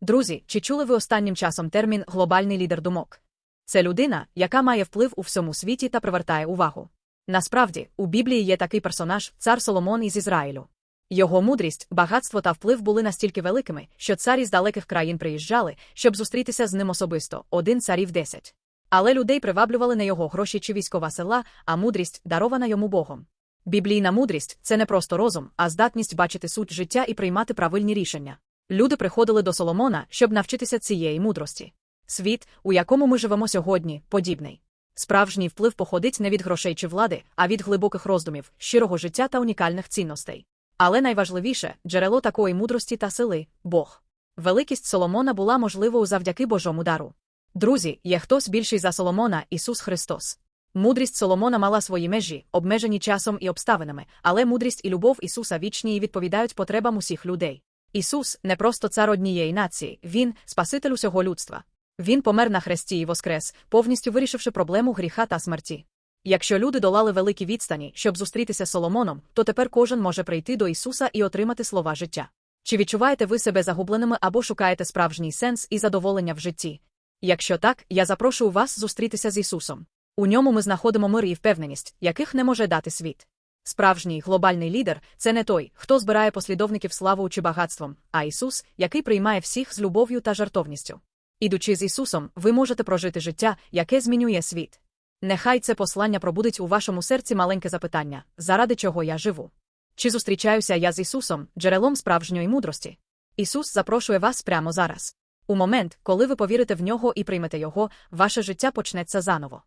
Друзі, чи чули ви останнім часом термін глобальний лідер думок? Це людина, яка має вплив у всьому світі та привертає увагу. Насправді, у Біблії є такий персонаж, цар Соломон із Ізраїлю. Його мудрість, багатство та вплив були настільки великими, що царі з далеких країн приїжджали, щоб зустрітися з ним особисто, один царів десять. Але людей приваблювали не його гроші чи військова села, а мудрість, дарована йому Богом. Біблійна мудрість це не просто розум, а здатність бачити суть життя і приймати правильні рішення. Люди приходили до Соломона, щоб навчитися цієї мудрості. Світ, у якому ми живемо сьогодні, подібний. Справжній вплив походить не від грошей чи влади, а від глибоких роздумів, щирого життя та унікальних цінностей. Але найважливіше джерело такої мудрості та сили Бог. Великість Соломона була можливою завдяки Божому дару. Друзі, є хтось більший за Соломона, Ісус Христос. Мудрість Соломона мала свої межі, обмежені часом і обставинами, але мудрість і любов Ісуса вічні і відповідають потребам усіх людей. Ісус не просто цар однієї нації, Він Спаситель усього людства. Він помер на хресті і воскрес, повністю вирішивши проблему гріха та смерті. Якщо люди долали великі відстані, щоб зустрітися з Соломоном, то тепер кожен може прийти до Ісуса і отримати слова життя. Чи відчуваєте ви себе загубленими або шукаєте справжній сенс і задоволення в житті? Якщо так, я запрошую вас зустрітися з Ісусом. У ньому ми знаходимо мир і впевненість, яких не може дати світ. Справжній глобальний лідер це не той, хто збирає послідовників славою чи багатством, а Ісус, який приймає всіх з любов'ю та жартовністю. Ідучи з Ісусом, ви можете прожити життя, яке змінює світ. Нехай це послання пробудить у вашому серці маленьке запитання, заради чого я живу. Чи зустрічаюся я з Ісусом, джерелом справжньої мудрості? Ісус запрошує вас прямо зараз. У момент, коли ви повірите в нього і приймете Його, ваше життя почнеться заново.